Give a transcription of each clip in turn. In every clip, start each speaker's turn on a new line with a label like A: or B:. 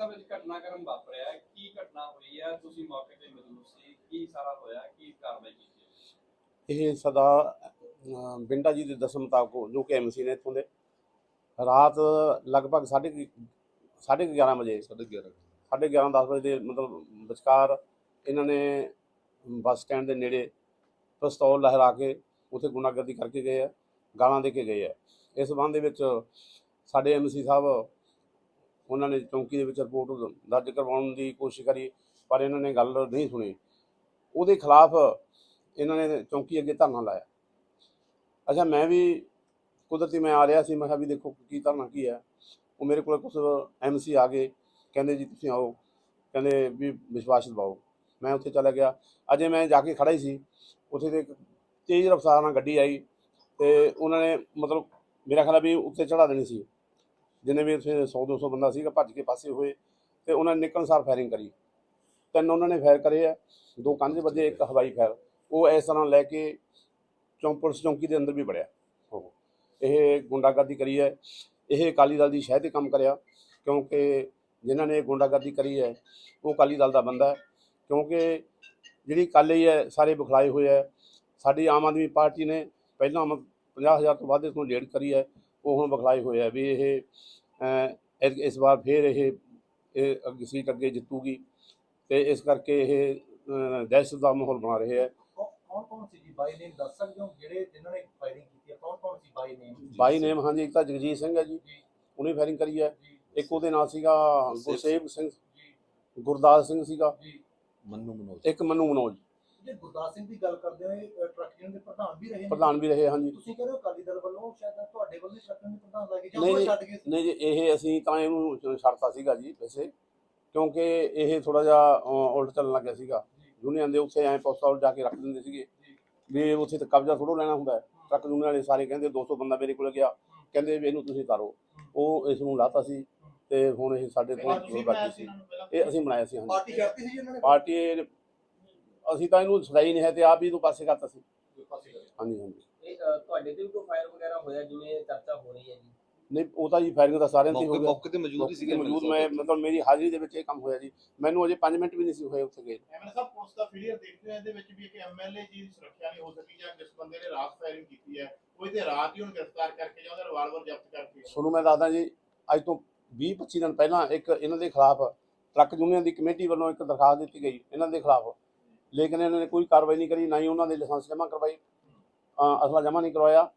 A: ਸਾਹਿਬ ਵਿੱਚ ਘਟਨਾਕ੍ਰਮ ਵਾਪਰਿਆ। ਕੀ ਘਟਨਾ ਹੋਈ ਹੈ ਤੁਸੀਂ ਮੌਕੇ ਤੇ ਮੌਜੂਦ ਸੀ ਕੀ ਸਾਰਾ ਹੋਇਆ ਕੀ ਕਾਰਵਾਈ ਕੀਤੀ ਹੈ?
B: ਇਹ ਸਦਾ ਬਿੰਡਾ ਜੀ ਦੇ ਦੱਸਣ ਮੁਤਾਬਕ ਜੋ ਕਿ ਐਮਸੀ ਨੇ ਇੱਥੋਂ ਦੇ ਰਾਤ ਲਗਭਗ 11:30 11:30 ਵਜੇ
C: ਸਾਢੇ 11
B: ਸਾਢੇ 11 10 ਵਜੇ ਦੇ ਮਤਲਬ ਵਿਚਕਾਰ ਇਹਨਾਂ ਨੇ ਬੱਸ ਸਟੈਂਡ ਦੇ ਨੇੜੇ ਪਿਸਤੌਲ ਲਹਿਰਾ ਕੇ ਉੱਥੇ ਗੁੰਡਾਗਰਦੀ ਕਰਕੇ ਗਏ ਆ ਗਾਲਾਂ ਦੇ ਕੇ ਗਏ ਆ ਇਸ ਸੰਬੰਧ ਦੇ ਵਿੱਚ ਸਾਡੇ ਐਮਸੀ ਸਾਹਿਬ ਉਹਨਾਂ ਨੇ ਚੌਂਕੀ ਦੇ ਵਿੱਚ ਰਿਪੋਰਟ ਦਰਜ ਕਰਵਾਉਣ ਦੀ ਕੋਸ਼ਿਸ਼ ਕਰੀ, ਪਰ ਇਹਨਾਂ ਨੇ ਗੱਲ ਨਹੀਂ ਸੁਣੀ। ਉਹਦੇ ਖਿਲਾਫ ਇਹਨਾਂ ਨੇ ਚੌਂਕੀ ਅੱਗੇ ਧਰਨਾ ਲਾਇਆ। ਅੱਛਾ, ਮੈਂ ਵੀ ਕੁਦਰਤੀ ਮੈਂ ਆ ਰਿਹਾ ਸੀ, ਮੈਂ ਕਿਹਾ ਵੀ ਦੇਖੋ ਕੀ ਧਰਨਾ ਕੀ ਹੈ। ਉਹ ਮੇਰੇ ਕੋਲ ਕੁਝ ਐਮਸੀ ਆ ਗਏ। ਕਹਿੰਦੇ ਜੀ ਤੁਸੀਂ ਆਓ। ਕਹਿੰਦੇ ਵੀ ਵਿਸ਼ਵਾਸ ਦਿਵਾਓ। ਮੈਂ ਉੱਥੇ ਚਲਾ ਗਿਆ। ਅਜੇ ਮੈਂ ਜਾ ਕੇ ਖੜਾ ਹੀ ਸੀ। ਉੱਥੇ ਤੇ ਇੱਕ ਤੇਜ਼ ਰਫ਼ਤਾਰ ਨਾਲ ਗੱਡੀ ਆਈ ਤੇ ਉਹਨਾਂ ਨੇ ਮਤਲਬ ਮੇਰਾ ਖਿਆਲ ਆ ਵੀ ਉੱਤੇ ਚੜਾ ਦੇਣੀ ਸੀ। ਜਿੰਨੇ ਵੀ ਉੱਥੇ 100 200 ਬੰਦਾ ਸੀਗਾ ਭੱਜ ਕੇ ਪਾਸੇ ਹੋਏ ਤੇ ਉਹਨਾਂ ਨੇ ਨਿਕਲਣ ਸਾਰ ਫਾਇਰਿੰਗ ਕਰੀ। ਤਿੰਨ ਉਹਨਾਂ ਨੇ ਫਾਇਰ ਕਰੇ ਆ ਦੋ ਕੰਧ ਵੱਜੇ ਇੱਕ ਹਵਾਈ ਫਾਇਰ। ਉਹ ਇਸ ਤਰ੍ਹਾਂ ਲੈ ਕੇ ਚੌਂਕ ਪੁਲਿਸ ਚੌਂਕੀ ਦੇ ਅੰਦਰ ਵੀ ਵੜਿਆ। ਉਹ ਇਹ ਗੁੰਡਾਗਰਦੀ ਕਰੀ ਹੈ। ਇਹ ਅਕਾਲੀ ਦਲ ਦੀ ਸ਼ਹਿ ਤੇ ਕੰਮ ਕਰਿਆ ਕਿਉਂਕਿ ਜਿਨ੍ਹਾਂ ਨੇ ਗੁੰਡਾਗਰਦੀ ਕਰੀ ਹੈ ਉਹ ਅਕਾਲੀ ਦਲ ਦਾ ਬੰਦਾ ਹੈ। ਕਿਉਂਕਿ ਜਿਹੜੀ ਕੱਲ੍ਹ ਹੀ ਸਾਰੇ ਬੁਖਲਾਏ ਹੋਏ ਹੈ। ਸਾਡੀ ਆਮ ਆਦਮੀ ਪਾਰਟੀ ਨੇ ਪਹਿਲਾਂ 50000 ਤੋਂ ਵੱਧ ਇਸ ਨੂੰ ਲੀਡ ਕਰੀ ਹੈ। ਉਹ ਹੁਣ ਬੁਖਲਾਏ ਹੋਏ ਹੈ ਵੀ ਇਹ ਇਸ- ਵਾਰ ਫੇਰ ਇਹ ਇਹ ਅੱਗੇ ਸੀਟ ਅੱਗੇ ਜਿੱਤੂਗੀ ਤੇ ਇਸ ਕਰਕੇ ਇਹ ਦਹਿਸ਼ਤ ਦਾ ਮਾਹੌਲ ਬਣਾ ਰਹੇ ਹੈ
D: ਕੌਣ ਕੌਣ ਸੀ ਜੀ? ਬਾਈ ਨੇਮ ਦੱਸ ਸਕਦੇ ਹੋ? ਜਿਹੜੇ ਜਿਨ੍ਹਾਂ ਨੇ ਫਾਇਰਿੰਗ ਕੀਤੀ ਹੈ ਕੌਣ ਕੌਣ ਸੀ ਬਾਈ ਨੇਮ?
B: ਬਾਈ ਨੇਮ ਹਾਂਜੀ ਇੱਕ ਤਾਂ ਜਗਜੀਤ ਸਿੰਘ ਹੈ ਜੀ।
D: ਜੀ।
B: ਉਹਨੇ ਫਾਇਰਿੰਗ ਕਰੀ ਹੈ ਇੱਕ ਉਹਦੇ ਨਾਲ ਸੀਗਾ ਗੁਰਸੇਵ ਸਿੰਘ।
D: ਜੀ
B: ਗੁਰਦਾਸ ਸਿੰਘ ਸੀਗਾ।
D: ਜੀ।
C: ਮੰਨੂ ਮਨੋਜ।
B: ਇੱਕ ਮਨੂ ਮਨੋਜ।
D: ਜੇ ਗੁਰਦਾਸ ਸਿੰਘ ਦੀ ਗੱਲ ਕਰਦੇ ਹੋ ਟਰੱਕ ਯੂਨੀਅਨ ਦੇ ਪ੍ਰਧਾਨ ਵੀ ਰਹੇ ਨੇ।
B: ਪ੍ਰਧਾਨ ਵੀ ਰਹੇ ਹਾਂਜੀ।
D: ਤੁਸੀਂ ਕਹਿੰਦੇ ਹੋ ਅਕਾਲੀ ਦਲ ਵੱਲੋਂ ਸ਼ਾਇਦ ਤੁਹਾਡੇ ਵੱਲੋਂ ਹੀ ਟਰੱਕ ਯੂਨੀਅਨ ਦੇ ਪ੍ਰਧਾਨ ਲੱਗੇ ਜਾਂ
B: ਨਹੀਂ,
D: ਉਹ। ਛੱਡ ਗਏ ਸੀ?
B: ਨਹੀਂ ਜੀ ਇਹ ਅਸੀਂ ਤਾਂ ਇਹਨੂੰ ਛੱਡਤਾ ਸੀਗਾ ਜੀ ਵੈਸੇ ਕਿਉਂਕਿ ਇਹ ਥੋੜਾ ਜਿਹਾ ਅ, ਉਲਟ ਚੱਲਣ ਲੱਗਿਆ ਸੀਗਾ। ਯੂਨੀਅਨ ਦੇ ਉੱਥੇ ਐਂ ਪੋਸਟਾਲ ਜਾ ਕੇ ਰੱਖ ਦਿੰਦੇ ਸੀਗੇ। ਵੀ ਉੱਥੇ ਤਾਂ ਕਬਜ਼ਾ ਥੋੜੋ ਲੈਣਾ ਹੁੰਦਾ ਹੈ। ਟਰੱਕ ਯੂਨੀਅਨ ਵਾਲੇ ਸਾਰੇ ਕਹਿੰਦੇ 200 ਬੰਦਾ ਮੇਰੇ ਕੋਲ ਗਿਆ। ਕਹਿੰਦੇ ਵੀ ਇਹਨੂੰ ਤੁਸੀਂ ਤਾਰੋ ਉਹ ਇਸ ਨੂੰ ਲਾਤਾ ਸੀ ਤੇ ਹੁਣ ਇਹ ਸਾਡੇ ਤੋਂ
D: ਤੁਸੀਂ
B: ਬਾਕੀ ਸੀ। ਇਹ ਅਸੀਂ ਬਣਾਇਆ ਸੀ ਹਾਂਜੀ।
D: ਪਾਰਟੀ ਛੱਡਤੀ ਸੀ ਜੀ ਇਹਨਾਂ ਨੇ?
B: ਪਾਰਟੀ ਇਹ- ਅਸੀਂ ਤਾਂ ਇਹਨੂੰ ਛਡਾਈ ਨਹੀਂ ਹੈ ਤੇ ਆਪ ਹੀ ਤੋਂ ਪਾਸੇ ਕਰਤਾ ਸੀ। ਹਾਂਜੀ ਹਾਂਜੀ।
E: ਇਹ ਅ, ਤੁਹਾਡੇ ਤੇ ਵੀ ਕੋਈ ਫਾਇਰ ਵਗੈਰਾ ਹੋਇਆ ਜਿਵੇਂ ਚਰਚਾ ਹੋ ਰਹੀ ਹੈ ਜੀ?
B: ਨਹੀਂ ਉਹ ਤਾਂ ਜੀ ਫਾਇਰਿੰਗ ਦਾ ਸਾਰਿਆਂ ਤੇ ਹੀ ਹੋ
C: ਮੌਕੇ
B: ਗਿਆ।
C: ਮੌਕੇ ਤੇ ਮੌਜੂਦ ਹੀ ਸੀਗੇ
B: ਮੌਜੂਦ ਮੈਂ ਮਤਲਬ ਮੇਰੀ ਹਾਜ਼ਰੀ ਦੇ ਵਿੱਚ ਇਹ ਕੰਮ ਹੋਇਆ ਜੀ। ਮੈਨੂੰ ਅਜੇ 5 ਮਿੰਟ ਵੀ ਨਹੀਂ ਸੀ ਹੋਏ ਉੱਥੇ ਗਏ।
F: ਐਮਐਲਏ ਸਾਹਿਬ ਪੁਲਿਸ ਦਾ ਫੇਲਿਅਰ ਦੇਖਦੇ ਹੋ ਇਹਦੇ ਵਿੱਚ ਵੀ ਇੱਕ ਐਮਐਲਏ ਜੀ ਦੀ ਸੁਰੱਖਿਆ ਨਹੀਂ ਹੋ ਸਕੀ ਜਾਂ ਜਿਸ ਬੰਦੇ ਨੇ ਰਾਤ ਫਾਇਰਿੰਗ ਕੀਤੀ ਹੈ ਉਹ ਇਹਦੇ ਰਾਤ ਹੀ ਉਹਨੂੰ ਗ੍ਰਿਫਤਾਰ ਕਰਕੇ ਜਾਂ ਉਹਦਾ ਰਿਵਾਲਵਰ ਜ਼ਬਤ ਕਰਕੇ।
B: ਤੁਹਾਨੂੰ ਮੈਂ ਦੱਸਦਾ ਜੀ ਅੱਜ ਤੋਂ 20 25 ਦਿਨ ਪਹਿਲਾਂ ਇੱਕ ਇਹਨਾਂ ਦੇ ਖਿਲਾਫ ਟਰੱਕ ਯੂਨੀਅਨ ਦੀ ਕਮੇਟੀ ਵੱਲੋਂ ਇੱਕ ਦਰਖਾਸਤ ਦਿੱਤੀ ਗਈ ਇਹਨਾਂ ਦੇ ਖਿਲਾਫ। ਲੇਕਿਨ ਇਹਨਾਂ ਨੇ ਕੋਈ ਕਾਰਵਾਈ ਨਹੀਂ ਕਰੀ ਨਾ ਹੀ ਉਹਨਾਂ ਦੇ ਲਾਇਸੈਂਸ ਜਮ੍ਹਾਂ ਕਰਵਾਈ ਅਸਲਾ ਜਮ੍ਹਾਂ ਨਹੀਂ ਕਰਵਾਇਆ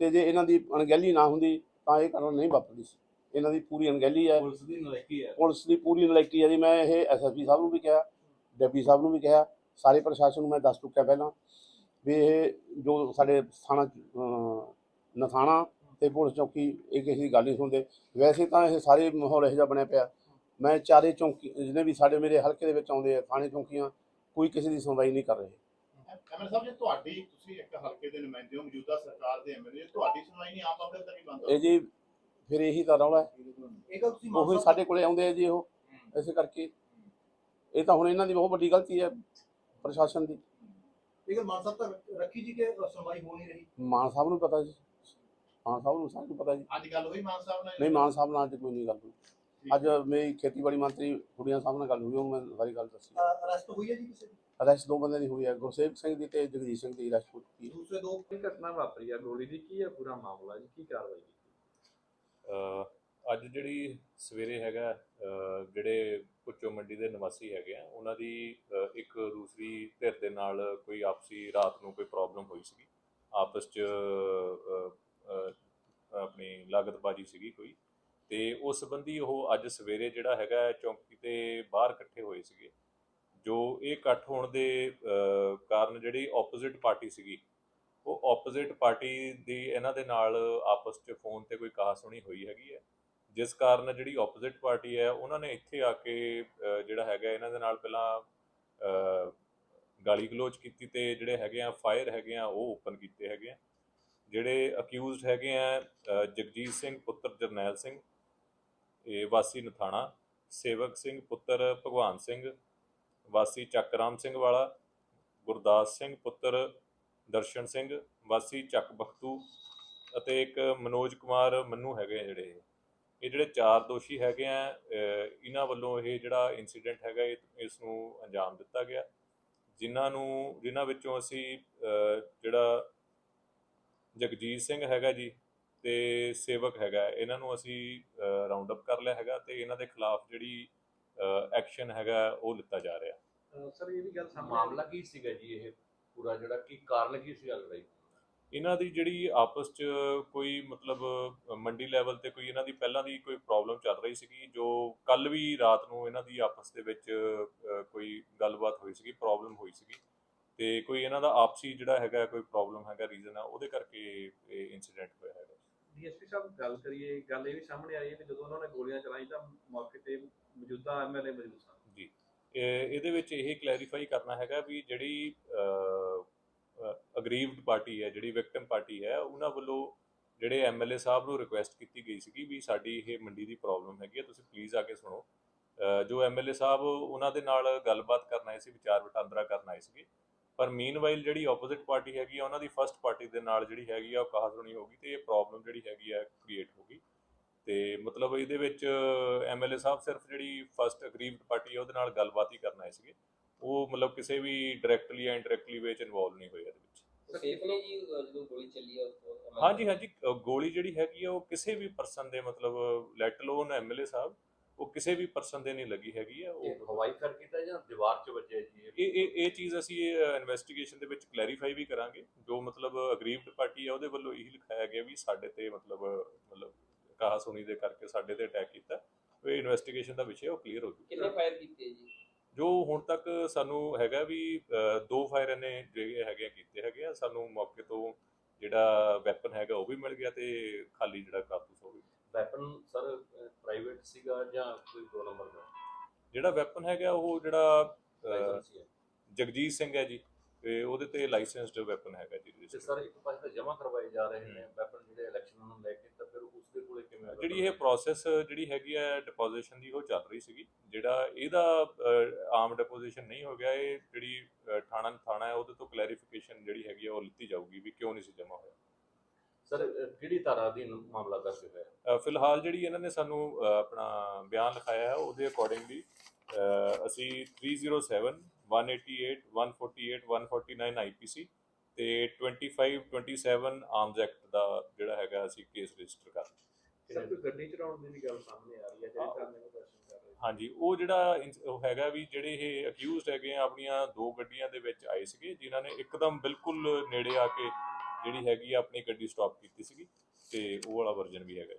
B: ਤੇ ਜੇ ਇਹਨਾਂ ਦੀ ਅਣਗਹਿਲੀ ਨਾ ਹੁੰਦੀ ਤਾਂ ਇਹ ਕਾਰਨ ਨਹੀਂ ਵਾਪਰਦੀ ਸੀ। ਇਹਨਾਂ ਦੀ ਪੂਰੀ ਅਣਗਹਿਲੀ ਹੈ।
A: ਪੁਲਿਸ ਦੀ ਨਲਾਇਕੀ ਹੈ।
B: ਪੁਲਿਸ ਦੀ ਪੂਰੀ ਨਲਾਇਕੀ ਹੈ ਜੀ। ਮੈਂ ਇਹ ਐਸਐਸਪੀ ਸਾਹਿਬ ਨੂੰ ਵੀ ਕਿਹਾ ਡਿਪਟੀ ਸਾਹਿਬ ਨੂੰ ਵੀ ਕਿਹਾ ਸਾਰੇ ਪ੍ਰਸ਼ਾਸਨ ਨੂੰ ਮੈਂ ਦੱਸ ਚੁੱਕਿਆ ਪਹਿਲਾਂ ਵੀ ਇਹ ਜੋ ਸਾਡੇ ਥਾਣਾ ਨਥਾਣਾ ਤੇ ਪੁਲਿਸ ਚੌਕੀ ਇਹ ਕਿਸੇ ਦੀ ਗੱਲ ਨਹੀਂ ਸੁਣਦੇ। ਵੈਸੇ ਤਾਂ ਇਹ ਸਾਰੇ ਮਾਹੌਲ ਇਹੋ ਜਿਹਾ ਬਣਿਆ ਪਿਆ। ਮੈਂ ਚਾਰੇ ਚੌਂਕੀ ਜਿਹਨੇ ਵੀ ਸਾਡੇ ਮੇਰੇ ਹਲਕੇ ਦੇ ਵਿੱਚ ਆਉਂਦੇ ਆ ਥਾਣੇ ਚੌਂਕੀਆਂ ਕੋਈ ਕਿਸੇ ਦੀ ਸੁਣਵਾਈ ਨਹੀਂ ਕਰ ਰਹੇ।
F: ਐਮਐਲਏ ਸਾਹਿਬ ਜੇ ਤੁਹਾਡੀ ਤੁਸੀਂ ਇੱਕ ਹਲਕੇ ਦੇ ਨੁਮਾਇੰਦੇ ਹੋ ਮੌਜੂਦਾ ਸਰਕਾਰ ਦੇ ਐਮਐਲਏ ਤੁਹਾਡੀ ਸੁਣਵਾਈ ਨਹੀਂ ਆਮ ਦਾ ਕੀ ਬੰਦਾ
B: ਇਹ ਜੀ ਫਿਰ ਇਹੀ ਤਾਂ ਰੌਲਾ ਹੈ।
D: ਇਹ ਗੱਲ ਤੁਸੀਂ
B: ਉਹੀ
D: ਮੰਨ
B: ਸਾਡੇ ਕੋਲੇ ਆਉਂਦੇ ਆ ਜੀ ਉਹ ਇਸੇ ਕਰਕੇ। ਇਹ ਤਾਂ ਹੁਣ ਇਹਨਾਂ ਦੀ ਬਹੁਤ ਵੱਡੀ ਗਲਤੀ ਹੈ ਪ੍ਰਸ਼ਾਸਨ ਦੀ।
D: ਇਹ ਗੱਲ ਮਾਨ ਸਾਹਿਬ ਤੱਕ ਰੱਖੀ ਜੀ ਕਿ ਸੁਣਵਾਈ ਹੋ ਨਹੀਂ ਰਹੀ?
B: ਮਾਨ ਸਾਹਿਬ ਨੂੰ ਪਤਾ ਜੀ। ਮਾਨ ਸਾਹਿਬ ਨੂੰ ਸਾਰਿਆਂ ਨੂੰ ਪਤਾ ਜੀ।
F: ਅੱਜ ਗੱਲ ਹੋਈ ਮਾਨ ਸਾਹਿਬ ਨਾਲ?
B: ਨਹੀਂ ਮਾਨ ਸਾਹਿਬ ਨਾਲ ਅੱਜ ਕੋਈ ਨਹੀਂ ਗੱਲ ਹੋਈ। ਅੱਜ ਮੇਰੀ ਖੇਤੀਬਾੜੀ ਮੰਤਰੀ ਕੁੜੀਆਂ ਸਾਹਿਬ ਨਾਲ ਗੱਲ ਹੋਈ ਉਹਨੂੰ ਮੈਂ ਸਾਰੀ ਗੱਲ ਦੱਸੀ।
D: ਅਰੈਸਟ ਹੋਈ ਹੈ ਜੀ ਕਿਸੇ ਦੀ?
B: ਅਰੈਸਟ ਦੋ ਬੰਦਿਆਂ ਦੀ ਹੋਈ ਹੈ ਗੁਰਸੇਵ ਸਿੰਘ ਦੀ ਤੇ ਜਗਜੀਤ ਸਿੰਘ ਦੀ ਅਰੈਸਟ ਹੋਈ ਹੈ।
D: ਦੂਸਰੇ ਦੋ?
A: ਇਹ ਘਟਨਾ ਵਾਪਰੀ ਹੈ ਗੋਲੀ ਦੀ ਕੀ ਹੈ ਪੂਰਾ ਮਾਮਲਾ ਜੀ ਕੀ ਕਾਰਵਾਈ ਕੀਤੀ?
G: ਅ, ਅੱਜ ਜਿਹੜੀ ਸਵੇਰੇ ਹੈਗਾ ਜਿਹੜੇ ਪੁੱਚੋ ਮੰਡੀ ਦੇ ਨਿਵਾਸੀ ਹੈਗੇ ਆ ਉਹਨਾਂ ਦੀ ਇੱਕ ਦੂਸਰੀ ਧਿਰ ਦੇ ਨਾਲ ਕੋਈ ਆਪਸੀ ਰਾਤ ਨੂੰ ਕੋਈ ਪ੍ਰੋਬਲਮ ਹੋਈ ਸੀਗੀ। ਆਪਸ ਚ ਆਪਣੀ ਲਾਗਤਬਾਜੀ ਸੀਗੀ ਕੋਈ। ਤੇ ਉਸ ਸੰਬੰਧੀ ਉਹ ਅੱਜ ਸਵੇਰੇ ਜਿਹੜਾ ਹੈਗਾ ਚੌਂਕੀ ਤੇ ਬਾਹਰ ਇਕੱਠੇ ਹੋਏ ਸੀਗੇ। ਜੋ ਇਹ ਇਕੱਠ ਹੋਣ ਦੇ ਕਾਰਨ ਜਿਹੜੀ ਆਪੋਜ਼ਿਟ ਪਾਰਟੀ ਸੀਗੀ, ਉਹ ਆਪੋਜ਼ਿਟ ਪਾਰਟੀ ਦੀ ਇਹਨਾਂ ਦੇ ਨਾਲ ਆਪਸ 'ਚ ਫੋਨ ਤੇ ਕੋਈ ਕਹਾ ਸੁਣੀ ਹੋਈ ਹੈਗੀ ਹੈ। ਜਿਸ ਕਾਰਨ ਜਿਹੜੀ ਆਪੋਜ਼ਿਟ ਪਾਰਟੀ ਹੈ, ਉਹਨਾਂ ਨੇ ਇੱਥੇ ਆ ਕੇ ਜਿਹੜਾ ਹੈਗਾ ਇਹਨਾਂ ਦੇ ਨਾਲ ਪਹਿਲਾਂ ਗਾਲੀ ਗਲੋਚ ਕੀਤੀ ਤੇ ਜਿਹੜੇ ਹੈਗੇ ਆ ਫਾਇਰ ਹੈਗੇ ਆ, ਉਹ ਓਪਨ ਕੀਤੇ ਹੈਗੇ ਆ। ਜਿਹੜੇ ਅਕਿਊਜ਼ਡ ਹੈਗੇ ਆ ਜਗਜੀਤ ਸਿੰਘ, ਪੁੱਤਰ ਜਰਨੈਲ ਸਿੰਘ ਇਹ ਵਾਸੀ ਨਥਾਣਾ, ਸੇਵਕ ਸਿੰਘ ਪੁੱਤਰ ਭਗਵਾਨ ਸਿੰਘ, ਵਾਸੀ ਚੱਕਰਾਮ ਸਿੰਘ ਵਾਲਾ, ਗੁਰਦਾਸ ਸਿੰਘ ਪੁੱਤਰ ਦਰਸ਼ਨ ਸਿੰਘ, ਵਾਸੀ ਚੱਕ ਬਖਤੂ ਅਤੇ ਇੱਕ ਮਨੋਜ ਕੁਮਾਰ ਮੰਨੂ ਹੈਗੇ ਆ ਜਿਹੜੇ ਇਹ। ਜਿਹੜੇ ਚਾਰ ਦੋਸ਼ੀ ਹੈਗੇ ਆ ਇਹਨਾਂ ਵੱਲੋਂ ਇਹ ਜਿਹੜਾ ਇਨਸੀਡੈਂਟ ਹੈਗਾ, ਇਹ- ਇਸ ਨੂੰ ਅੰਜਾਮ ਦਿੱਤਾ ਗਿਆ ਜਿਨ੍ਹਾਂ ਨੂੰ, ਜਿਨ੍ਹਾਂ ਵਿੱਚੋਂ ਅਸੀਂ ਜਿਹੜਾ ਜਗਜੀਤ ਸਿੰਘ ਹੈਗਾ ਜੀ ਤੇ ਸੇਵਕ ਹੈਗਾ ਇਹਨਾਂ ਨੂੰ ਅਸੀਂ ਰਾਉਂਡ ਅਪ ਕਰ ਲਿਆ ਹੈਗਾ ਤੇ ਇਹਨਾਂ ਦੇ ਖਿਲਾਫ ਜਿਹੜੀ ਐਕਸ਼ਨ ਹੈਗਾ ਉਹ ਲਿੱਤਾ ਜਾ ਰਿਹਾ।
C: ਸਰ ਇਹ ਵੀ ਗੱਲ ਸਾਹਮਣੇ ਮਾਮਲਾ ਕੀ ਸੀਗਾ ਜੀ ਇਹ ਪੂਰਾ ਜਿਹੜਾ ਕੀ ਕਾਰਨ ਕੀ ਸੀਗਾ ਲੜਾਈ
G: ਇਹਨਾਂ ਦੀ ਜਿਹੜੀ ਆਪਸ 'ਚ ਕੋਈ ਮਤਲਬ ਮੰਡੀ ਲੈਵਲ ਤੇ ਕੋਈ ਇਹਨਾਂ ਦੀ ਪਹਿਲਾਂ ਦੀ ਕੋਈ ਪ੍ਰੋਬਲਮ ਚੱਲ ਰਹੀ ਸੀਗੀ ਜੋ ਕੱਲ ਵੀ ਰਾਤ ਨੂੰ ਇਹਨਾਂ ਦੀ ਆਪਸ ਦੇ ਵਿੱਚ ਕੋਈ ਗੱਲਬਾਤ ਹੋਈ ਸੀਗੀ ਪ੍ਰੋਬਲਮ ਹੋਈ ਸੀਗੀ ਤੇ ਕੋਈ ਇਹਨਾਂ ਦਾ ਆਪਸੀ ਜਿਹੜਾ ਹੈਗਾ ਕੋਈ ਪ੍ਰੋਬਲਮ ਹੈਗਾ ਰੀਜ਼ਨ ਆ ਉਹਦੇ ਕਰਕੇ ਇਹ ਇਨਸੀਡੈਂਟ ਹੋਇਆ ਹੈਗਾ।
C: ਡੀਐਸਪੀ ਸਾਹਿਬ ਗੱਲ ਕਰੀਏ, ਗੱਲ ਇਹ ਵੀ ਸਾਹਮਣੇ ਆਈ ਹੈ ਕਿ ਜਦੋਂ ਉਹਨਾਂ ਨੇ ਗੋਲੀਆਂ ਚਲਾਈ ਤਾਂ ਮੌਕੇ ਤੇ ਮੌਜੂਦਾ ਐਮਐਲਏ ਮੌਜੂਦ ਸਨ।
G: ਜੀ। ਇਹਦੇ ਵਿੱਚ ਇਹ ਕਲੈਰੀਫਾਈ ਕਰਨਾ ਹੈਗਾ ਵੀ ਜਿਹੜੀ ਅਗਰੀਵਡ ਪਾਰਟੀ ਹੈ, ਜਿਹੜੀ ਵਿਕਟਮ ਪਾਰਟੀ ਹੈ, ਉਹਨਾਂ ਵੱਲੋਂ ਜਿਹੜੇ ਐਮਐਲਏ ਸਾਹਿਬ ਨੂੰ ਰਿਕੁਐਸਟ ਕੀਤੀ ਗਈ ਸੀਗੀ ਵੀ ਸਾਡੀ ਇਹ ਮੰਡੀ ਦੀ ਪ੍ਰੋਬਲਮ ਹੈਗੀ ਹੈ, ਤੁਸੀਂ ਪਲੀਜ਼ ਆ ਕੇ ਸੁਣੋ। ਜੋ ਐਮਐਲਏ ਸਾਹਿਬ ਉਹਨਾਂ ਦੇ ਨਾਲ ਗੱਲਬਾਤ ਕਰਨ ਆਏ ਸੀ, ਵਿਚਾਰ ਵਟਾਂਦਰਾ ਕਰਨ ਆਏ ਸੀਗੇ ਪਰ ਮੀਨਵਾਈਲ ਜਿਹੜੀ ਆਪੋਜ਼ਿਟ ਪਾਰਟੀ ਹੈਗੀ ਆ ਉਹਨਾਂ ਦੀ ਫਰਸਟ ਪਾਰਟੀ ਦੇ ਨਾਲ ਜਿਹੜੀ ਹੈਗੀ ਆ ਉਹ ਕਹਾ ਸੁਣੀ ਹੋਗੀ ਤੇ ਇਹ ਪ੍ਰੋਬਲਮ ਜਿਹੜੀ ਹੈਗੀ ਆ ਕ੍ਰੀਏਟ ਹੋ ਗਈ। ਤੇ ਮਤਲਬ ਇਹਦੇ ਵਿੱਚ ਐਮਐਲਏ ਸਾਹਿਬ ਸਿਰਫ ਜਿਹੜੀ ਫਰਸਟ ਅਗਰੀਵਡ ਪਾਰਟੀ ਹੈ ਉਹਦੇ ਨਾਲ ਗੱਲਬਾਤ ਹੀ ਕਰਨ ਸੀਗੇ। ਉਹ ਮਤਲਬ ਕਿਸੇ ਵੀ ਡਾਇਰੈਕਟਲੀ ਜਾਂ ਇਨਡਾਇਰੈਕਟਲੀ ਵਿੱਚ ਇਨਵੋਲਵ ਨਹੀਂ ਹੋਏ ਇਹਦੇ ਵਿੱਚ।
E: ਸੇਫ ਨੇ ਜੀ ਜਦੋਂ ਗੋਲੀ ਚੱਲੀ ਹੈ ਉਸ ਤੋਂ MLA
G: ਹਾਂਜੀ ਹਾਂਜੀ ਗੋਲੀ ਜਿਹੜੀ ਹੈਗੀ ਆ ਉਹ ਕਿਸੇ ਵੀ ਪਰਸਨ ਦੇ ਮਤਲਬ ਲੈਟ ਅਲੋਨ ਐਮਐਲਏ ਸਾਹਿਬ ਉਹ ਕਿਸੇ ਵੀ ਪਰਸਨ ਦੇ ਨਹੀਂ ਲੱਗੀ ਹੈਗੀ ਆ
C: ਇਹ
G: ਉਹ
C: ਹਵਾਈ ਫਾਇਰ ਕੀਤਾ ਜਾਂ ਦੀਵਾਰ 'ਚ ਵੱਜਿਆ ਜੀ ਇਹ?
G: ਇਹ ਇਹ ਇਹ ਚੀਜ਼ ਅਸੀਂ ਇਨਵੈਸਟੀਗੇਸ਼ਨ ਦੇ ਵਿੱਚ ਕਲੈਰੀਫਾਈ ਵੀ ਕਰਾਂਗੇ। ਜੋ ਮਤਲਬ ਅਗਰੀਵਡ ਪਾਰਟੀ ਹੈ ਉਹਦੇ ਵੱਲੋਂ ਇਹੀ ਲਿਖਾਇਆ ਗਿਆ ਵੀ ਸਾਡੇ ਤੇ ਮਤਲਬ ਮਤਲਬ ਕਹਾ ਸੁਣੀ ਦੇ ਕਰਕੇ ਸਾਡੇ ਤੇ ਅਟੈਕ ਕੀਤਾ। ਉਹ ਇਨਵੈਸਟੀਗੇਸ਼ਨ ਦਾ ਵਿਸ਼ੇ ਉਹ ਕਲੀਅਰ ਹੋ
E: ਕਿੰਨੇ
G: ਜੂਗਾ
E: ਫਾਇਰ ਕੀਤੇ ਜੀ?
G: ਜੋ ਹੁਣ ਤੱਕ ਸਾਨੂੰ ਹੈਗਾ ਵੀ ਦੋ ਫਾਇਰ ਨੇ ਜਿਹੜੇ ਹੈਗੇ ਆ ਕੀਤੇ ਹੈਗੇ ਆ ਸਾਨੂੰ ਮੌਕੇ ਤੋਂ ਜਿਹੜਾ ਵੈਪਨ ਹੈਗਾ ਉਹ ਵੀ ਮਿਲ ਗਿਆ ਤੇ ਖਾਲੀ ਜਿਹੜਾ ਕਾਰਤੂਸ ਉਹ ਵੀ।
C: ਵੈਪਨ ਸਰ ਸੀਗਾ ਜਾਂ ਕੋਈ ਦੋ ਨੰਬਰ ਦਾ?
G: ਜਿਹੜਾ ਵੈਪਨ ਹੈਗਾ ਉਹ ਜਿਹੜਾ
C: ਲਾਇਸੈਂਸ ਹੈ
G: ਜਗਜੀਤ ਸਿੰਘ ਹੈ ਜੀ ਤੇ ਉਹਦੇ ਤੇ ਲਾਇਸੈਂਸਡ ਵੈਪਨ ਹੈਗਾ ਜੀ
C: ਤੇ
G: registered।
C: ਸਰ ਇੱਕ ਪਾਸੇ ਤਾਂ ਜਮ੍ਹਾਂ ਕਰਵਾਏ ਜਾ ਰਹੇ ਨੇ ਵੈਪਨ ਜਿਹੜੇ ਇਲੈਕਸ਼ਨ ਨੂੰ ਲੈ ਕੇ ਤਾਂ ਫਿਰ ਉਸ ਦੇ ਕੋਲੇ ਕਿਵੇਂ
G: ਜਿਹੜੀ ਇਹ ਪ੍ਰੋਸੈਸ ਜਿਹੜੀ ਹੈਗੀ ਹੈ ਡਿਪੋਜੀਸ਼ਨ ਦੀ ਉਹ ਚੱਲ ਰਹੀ ਸੀਗੀ। ਜਿਹੜਾ ਇਹਦਾ ਆਮ ਡਿਪੋਜੀਸ਼ਨ ਨਹੀਂ ਹੋ ਗਿਆ ਇਹ ਜਿਹੜੀ ਥਾਣਾ ਥਾਣਾ ਹੈ ਉਹਦੇ ਤੋਂ ਕਲੈਰੀਫਿਕੇਸ਼ਨ ਜਿਹੜੀ ਹੈਗੀ ਆ ਉਹ ਲਿੱਤੀ ਜਾਊਗੀ ਵੀ ਕਿਉਂ ਨਹੀਂ ਸੀ ਜਮ੍ਹਾਂ ਹੋਇਆ।
C: ਸਰ ਕਿਹੜੀ ਧਾਰਾ ਅਧੀਨ ਮਾਮਲਾ ਦਰਜ ਹੋਇਆ?
G: ਅ, ਫਿਲਹਾਲ ਜਿਹੜੀ ਇਹਨਾਂ ਨੇ ਸਾਨੂੰ ਅ, ਆਪਣਾ ਬਿਆਨ ਲਿਖਾਇਆ ਹੈ ਉਹਦੇ ਅਕੋਰਡਿੰਗਲੀ ਅਸੀਂ 307 188 148 149 ਆਈਪੀਸੀ ਤੇ 25 27 ਆਰਮਸ ਐਕਟ ਦਾ ਜਿਹੜਾ ਹੈਗਾ ਅਸੀਂ ਕੇਸ ਰਜਿਸਟਰ ਕਰ
C: ਸਰ ਕੋਈ ਗੱਡੀ ਚਲਾਉਣ ਦੀ ਵੀ ਗੱਲ ਸਾਹਮਣੇ ਆ ਰਹੀ ਹੈ ਜਿਹੜੀ ਧਰਨੇ ਨੂੰ ਦਰਸ਼ਨ ਕਰ ਰਹੇ
G: ਹਾਂਜੀ ਉਹ ਜਿਹੜਾ ਉਹ ਹੈਗਾ ਵੀ ਜਿਹੜੇ ਇਹ ਅਕਿਊਜ਼ਡ ਹੈਗੇ ਆ ਆਪਣੀਆਂ ਦੋ ਗੱਡੀਆਂ ਦੇ ਵਿੱਚ ਆਏ ਸੀਗੇ ਜਿਨ੍ਹਾਂ ਨੇ ਇੱਕਦਮ ਬਿਲਕੁਲ ਨੇੜੇ ਆ ਕੇ ਜਿਹੜੀ ਹੈਗੀ ਆ ਆਪਣੀ ਗੱਡੀ ਸਟਾਪ ਕੀਤੀ ਸੀਗੀ ਤੇ ਉਹ ਵਾਲਾ ਵਰਜਨ ਵੀ ਹੈਗਾ